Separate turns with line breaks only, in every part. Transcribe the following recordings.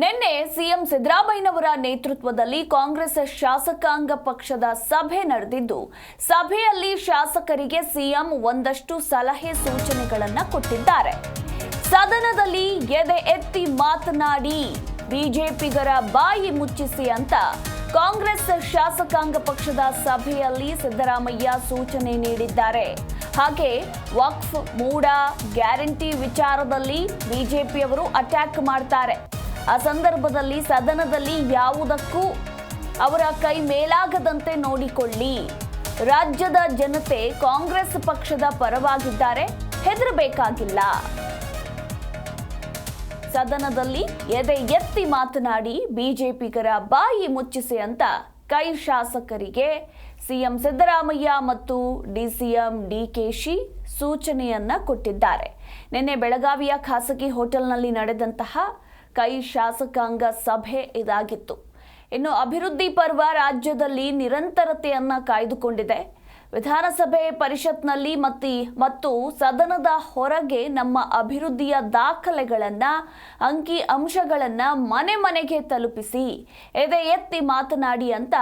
ನಿನ್ನೆ ಸಿಎಂ ಸಿದ್ದರಾಮಯ್ಯನವರ ನೇತೃತ್ವದಲ್ಲಿ ಕಾಂಗ್ರೆಸ್ ಶಾಸಕಾಂಗ ಪಕ್ಷದ ಸಭೆ ನಡೆದಿದ್ದು, ಸಭೆಯಲ್ಲಿ ಶಾಸಕರಿಗೆ ಸಿಎಂ ಒಂದಷ್ಟು ಸಲಹೆ ಸೂಚನೆಗಳನ್ನು ಕೊಟ್ಟಿದ್ದಾರೆ. ಸದನದಲ್ಲಿ ಎದೆ ಎತ್ತಿ ಮಾತನಾಡಿ, ಬಿಜೆಪಿಗರ ಬಾಯಿ ಮುಚ್ಚಿಸಿ ಅಂತ ಕಾಂಗ್ರೆಸ್ ಶಾಸಕಾಂಗ ಪಕ್ಷದ ಸಭೆಯಲ್ಲಿ ಸಿದ್ದರಾಮಯ್ಯ ಸೂಚನೆ ನೀಡಿದ್ದಾರೆ. ಹಾಗೆ ವಕ್ಫ್, ಮೂಡ, ಗ್ಯಾರಂಟಿ ವಿಚಾರದಲ್ಲಿ ಬಿಜೆಪಿಯವರು ಅಟ್ಯಾಕ್ ಮಾಡ್ತಾರೆ. ಆ ಸಂದರ್ಭದಲ್ಲಿ ಸದನದಲ್ಲಿ ಯಾವುದಕ್ಕೂ ಅವರ ಕೈ ಮೇಲಾಗದಂತೆ ನೋಡಿಕೊಳ್ಳಿ. ರಾಜ್ಯದ ಜನತೆ ಕಾಂಗ್ರೆಸ್ ಪಕ್ಷದ ಪರವಾಗಿದ್ದಾರೆ, ಹೆದರಬೇಕಾಗಿಲ್ಲ. ಸದನದಲ್ಲಿ ಎದೆ ಎತ್ತಿ ಮಾತನಾಡಿ ಬಿಜೆಪಿಗರ ಬಾಯಿ ಮುಚ್ಚಿಸಿ ಅಂತ ಕೈ ಶಾಸಕರಿಗೆ ಸಿಎಂ ಸಿದ್ದರಾಮಯ್ಯ ಮತ್ತು ಡಿಸಿಎಂ ಡಿಕೆಶಿ ಸೂಚನೆಯನ್ನ ಕೊಟ್ಟಿದ್ದಾರೆ. ನಿನ್ನೆ ಬೆಳಗಾವಿಯ ಖಾಸಗಿ ಹೋಟೆಲ್ನಲ್ಲಿ ನಡೆದಂತಹ ಕೈ ಶಾಸಕಾಂಗ ಸಭೆ ಇದಾಗಿತ್ತು. ಇನ್ನು ಅಭಿವೃದ್ಧಿ ಪರ್ವ ರಾಜ್ಯದಲ್ಲಿ ನಿರಂತರತೆಯನ್ನ ಕಾಯ್ದುಕೊಂಡಿದೆ. ವಿಧಾನಸಭೆ ಪರಿಷತ್ನಲ್ಲಿ ಮತ್ತಿ ಮತ್ತು ಸದನದ ಹೊರಗೆ ನಮ್ಮ ಅಭಿವೃದ್ಧಿಯ ದಾಖಲೆಗಳನ್ನು, ಅಂಕಿ ಅಂಶಗಳನ್ನು ಮನೆ ಮನೆಗೆ ತಲುಪಿಸಿ, ಎದೆ ಎತ್ತಿ ಮಾತನಾಡಿ ಅಂತ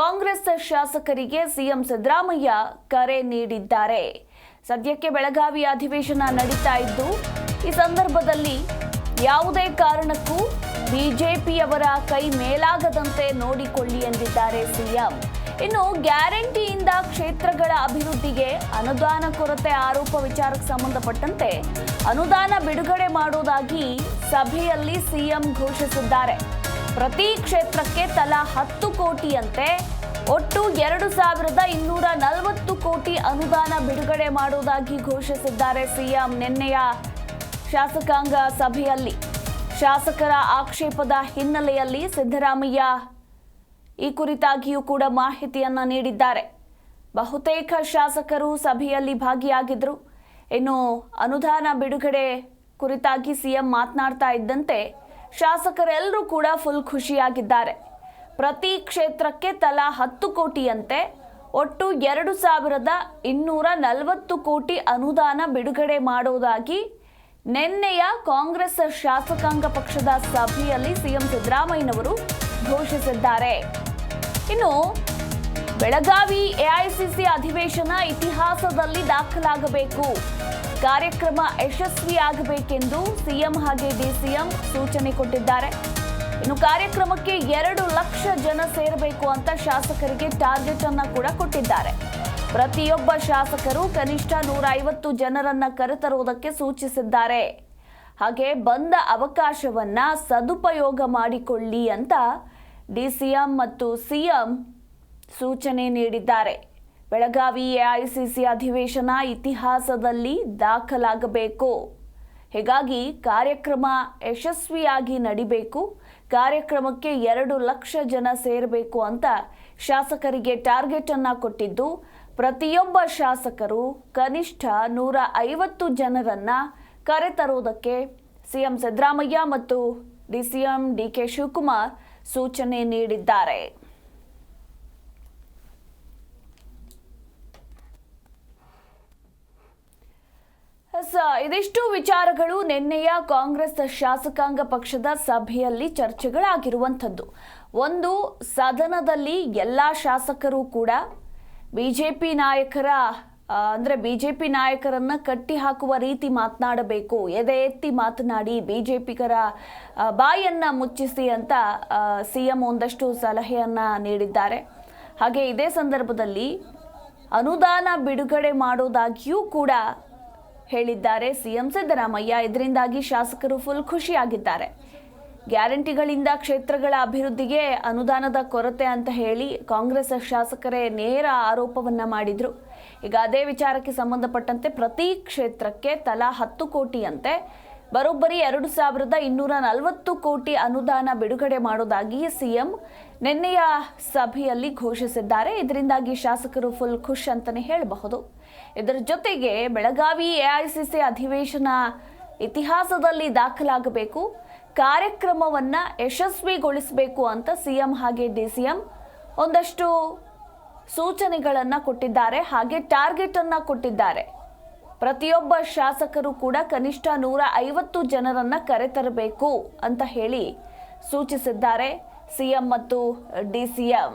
ಕಾಂಗ್ರೆಸ್ ಶಾಸಕರಿಗೆ ಸಿಎಂ ಸಿದ್ದರಾಮಯ್ಯ ಕರೆ ನೀಡಿದ್ದಾರೆ. ಸದ್ಯಕ್ಕೆ ಬೆಳಗಾವಿ ಅಧಿವೇಶನ ನಡೀತಾ ಇದ್ದು, ಈ ಸಂದರ್ಭದಲ್ಲಿ ಯಾವುದೇ ಕಾರಣಕ್ಕೂ ಬಿಜೆಪಿಯವರ ಕೈ ಮೇಲಾಗದಂತೆ ನೋಡಿಕೊಳ್ಳಿ ಎಂದಿದ್ದಾರೆ ಸಿಎಂ. ಇನ್ನು ಗ್ಯಾರಂಟಿಯಿಂದ ಕ್ಷೇತ್ರಗಳ ಅಭಿವೃದ್ಧಿಗೆ ಅನುದಾನ ಕೊರತೆ ಆರೋಪ ವಿಚಾರಕ್ಕೆ ಸಂಬಂಧಪಟ್ಟಂತೆ ಅನುದಾನ ಬಿಡುಗಡೆ ಮಾಡುವುದಾಗಿ ಸಭೆಯಲ್ಲಿ ಸಿಎಂ ಘೋಷಿಸಿದ್ದಾರೆ. ಪ್ರತಿ ಕ್ಷೇತ್ರಕ್ಕೆ ತಲಾ ಹತ್ತು ಕೋಟಿಯಂತೆ ಒಟ್ಟು ಎರಡು ಸಾವಿರದ ಇನ್ನೂರ ನಲವತ್ತು ಕೋಟಿ ಅನುದಾನ ಬಿಡುಗಡೆ ಮಾಡುವುದಾಗಿ ಘೋಷಿಸಿದ್ದಾರೆ ಸಿಎಂ. ನಿನ್ನೆಯ ಶಾಸಕಾಂಗ ಸಭೆಯಲ್ಲಿ ಶಾಸಕರ ಆಕ್ಷೇಪದ ಹಿನ್ನೆಲೆಯಲ್ಲಿ ಸಿದ್ದರಾಮಯ್ಯ ಈ ಕುರಿತಾಗಿಯೂ ಕೂಡ ಮಾಹಿತಿಯನ್ನ ನೀಡಿದ್ದಾರೆ. ಬಹುತೇಕ ಶಾಸಕರು ಸಭೆಯಲ್ಲಿ ಭಾಗಿಯಾಗಿದ್ದರು ಇನ್ನು ಅನುದಾನ ಬಿಡುಗಡೆ ಕುರಿತಾಗಿ ಸಿಎಂ ಮಾತನಾಡ್ತಾ ಇದ್ದಂತೆ ಶಾಸಕರೆಲ್ಲರೂ ಕೂಡ ಫುಲ್ ಖುಷಿಯಾಗಿದ್ದಾರೆ. ಪ್ರತಿ ಕ್ಷೇತ್ರಕ್ಕೆ ತಲಾ ಹತ್ತು ಕೋಟಿಯಂತೆ ಒಟ್ಟು ಎರಡು ಸಾವಿರದ ಇನ್ನೂರ ನಲವತ್ತು ಕೋಟಿ ಅನುದಾನ ಬಿಡುಗಡೆ ಮಾಡುವುದಾಗಿ ನಿನ್ನೆಯ ಕಾಂಗ್ರೆಸ್ ಶಾಸಕಾಂಗ ಪಕ್ಷದ ಸಭೆಯಲ್ಲಿ ಸಿಎಂ ಸಿದ್ದರಾಮಯ್ಯನವರು ಘೋಷಿಸಿದ್ದಾರೆ. ಇನ್ನು ಬೆಳಗಾವಿ ಎಐಸಿಸಿ ಅಧಿವೇಶನ ಇತಿಹಾಸದಲ್ಲಿ ದಾಖಲಾಗಬೇಕು. ಕಾರ್ಯಕ್ರಮ ಯಶಸ್ವಿಯಾಗಬೇಕೆಂದು ಸಿಎಂ ಹಾಗೆ ಡಿಸಿಎಂ ಸೂಚನೆ ಕೊಟ್ಟಿದ್ದಾರೆ. ಇನ್ನು ಕಾರ್ಯಕ್ರಮಕ್ಕೆ ಎರಡು ಲಕ್ಷ ಜನ ಸೇರಬೇಕು ಅಂತ ಶಾಸಕರಿಗೆ ಟಾರ್ಗೆಟ್ ಅನ್ನ ಕೂಡ ಕೊಟ್ಟಿದ್ದಾರೆ. ಪ್ರತಿಯೊಬ್ಬ ಶಾಸಕರು ಕನಿಷ್ಠ ನೂರ ಐವತ್ತು ಜನರನ್ನ ಕರೆತರುವುದಕ್ಕೆ ಸೂಚಿಸಿದ್ದಾರೆ. ಹಾಗೆ ಬಂದ ಅವಕಾಶವನ್ನ ಸದುಪಯೋಗ ಮಾಡಿಕೊಳ್ಳಿ ಅಂತ ಡಿಸಿಎಂ ಮತ್ತು ಸಿಎಂ ಸೂಚನೆ ನೀಡಿದ್ದಾರೆ. ಬೆಳಗಾವಿ ಎಐಸಿಸಿ ಅಧಿವೇಶನ ಇತಿಹಾಸದಲ್ಲಿ ದಾಖಲಾಗಬೇಕು. ಹೀಗಾಗಿ ಕಾರ್ಯಕ್ರಮ ಯಶಸ್ವಿಯಾಗಿ ನಡಿಬೇಕು. ಕಾರ್ಯಕ್ರಮಕ್ಕೆ ಎರಡು ಲಕ್ಷ ಜನ ಸೇರಬೇಕು ಅಂತ ಶಾಸಕರಿಗೆ ಟಾರ್ಗೆಟ್ ಅನ್ನ ಕೊಟ್ಟಿದ್ದು ಪ್ರತಿಯೊಬ್ಬ ಶಾಸಕರು ಕನಿಷ್ಠ ನೂರ ಐವತ್ತು ಜನರನ್ನು ಕರೆತರುವುದಕ್ಕೆ ಸಿಎಂ ಸಿದ್ದರಾಮಯ್ಯ ಮತ್ತು ಡಿಸಿಎಂ ಡಿಕೆ ಶಿವಕುಮಾರ್ ಸೂಚನೆ ನೀಡಿದ್ದಾರೆ. ಇದಿಷ್ಟು ವಿಚಾರಗಳು ನಿನ್ನೆಯ ಕಾಂಗ್ರೆಸ್ ಶಾಸಕಾಂಗ ಪಕ್ಷದ ಸಭೆಯಲ್ಲಿ ಚರ್ಚೆಗಳಾಗಿರುವಂಥದ್ದು. ಒಂದು, ಸದನದಲ್ಲಿ ಎಲ್ಲ ಶಾಸಕರು ಕೂಡ ಬಿಜೆಪಿ ನಾಯಕರ ಆ, ಅಂದ್ರೆ ಬಿಜೆಪಿ ನಾಯಕರನ್ನ ಕಟ್ಟಿ ಹಾಕುವ ರೀತಿ ಮಾತನಾಡಬೇಕು ಎದೆ ಎತ್ತಿ ಮಾತನಾಡಿ ಬಿಜೆಪಿಗರ ಬಾಯನ್ನ ಮುಚ್ಚಿಸಿ ಅಂತ ಸಿಎಂ ಒಂದಷ್ಟು ಸಲಹೆಯನ್ನ ನೀಡಿದ್ದಾರೆ. ಹಾಗೆ ಇದೇ ಸಂದರ್ಭದಲ್ಲಿ ಅನುದಾನ ಬಿಡುಗಡೆ ಮಾಡೋದಾಗಿಯೂ ಕೂಡ ಹೇಳಿದ್ದಾರೆ ಸಿಎಂ ಸಿದ್ದರಾಮಯ್ಯ. ಇದರಿಂದಾಗಿ ಶಾಸಕರು ಫುಲ್ ಖುಷಿಯಾಗಿದ್ದಾರೆ. ಗ್ಯಾರಂಟಿಗಳಿಂದ ಕ್ಷೇತ್ರಗಳ ಅಭಿವೃದ್ಧಿಗೆ ಅನುದಾನದ ಕೊರತೆ ಅಂತ ಹೇಳಿ ಕಾಂಗ್ರೆಸ್ ಶಾಸಕರೇ ನೇರ ಆರೋಪವನ್ನ ಮಾಡಿದ್ರು. ಈಗ ಅದೇ ವಿಚಾರಕ್ಕೆ ಸಂಬಂಧಪಟ್ಟಂತೆ ಪ್ರತಿ ಕ್ಷೇತ್ರಕ್ಕೆ ತಲಾ ಹತ್ತು ಕೋಟಿಯಂತೆ ಬರೋಬ್ಬರಿ ಎರಡು ಸಾವಿರದ ಇನ್ನೂರ ನಲವತ್ತು ಕೋಟಿ ಅನುದಾನ ಬಿಡುಗಡೆ ಮಾಡೋದಾಗಿ ಸಿಎಂ ನಿನ್ನೆಯ ಸಭೆಯಲ್ಲಿ ಘೋಷಿಸಿದ್ದಾರೆ. ಇದರಿಂದಾಗಿ ಶಾಸಕರು ಫುಲ್ ಖುಷ್ ಅಂತಲೇ ಹೇಳಬಹುದು. ಇದರ ಜೊತೆಗೆ ಬೆಳಗಾವಿ ಎಐಸಿಸಿ ಅಧಿವೇಶನ ಇತಿಹಾಸದಲ್ಲಿ ದಾಖಲಾಗಬೇಕು. ಕಾರ್ಯಕ್ರಮವನ್ನ ಯಶಸ್ವಿಗೊಳಿಸಬೇಕು ಅಂತ ಸಿಎಂ ಹಾಗೆ ಡಿ ಡಿಸಿಎಂ ಒಂದಷ್ಟು ಸೂಚನೆಗಳನ್ನ ಕೊಟ್ಟಿದ್ದಾರೆ, ಹಾಗೆ ಟಾರ್ಗೆಟ್ ಅನ್ನ ಕೊಟ್ಟಿದ್ದಾರೆ. ಪ್ರತಿಯೊಬ್ಬ ಶಾಸಕರು ಕೂಡ ಕನಿಷ್ಠ ನೂರ ಐವತ್ತು ಜನರನ್ನ ಕರೆತರಬೇಕು ಅಂತ ಹೇಳಿ
ಸೂಚಿಸಿದ್ದಾರೆ ಸಿಎಂ ಮತ್ತು ಡಿಸಿಎಂ.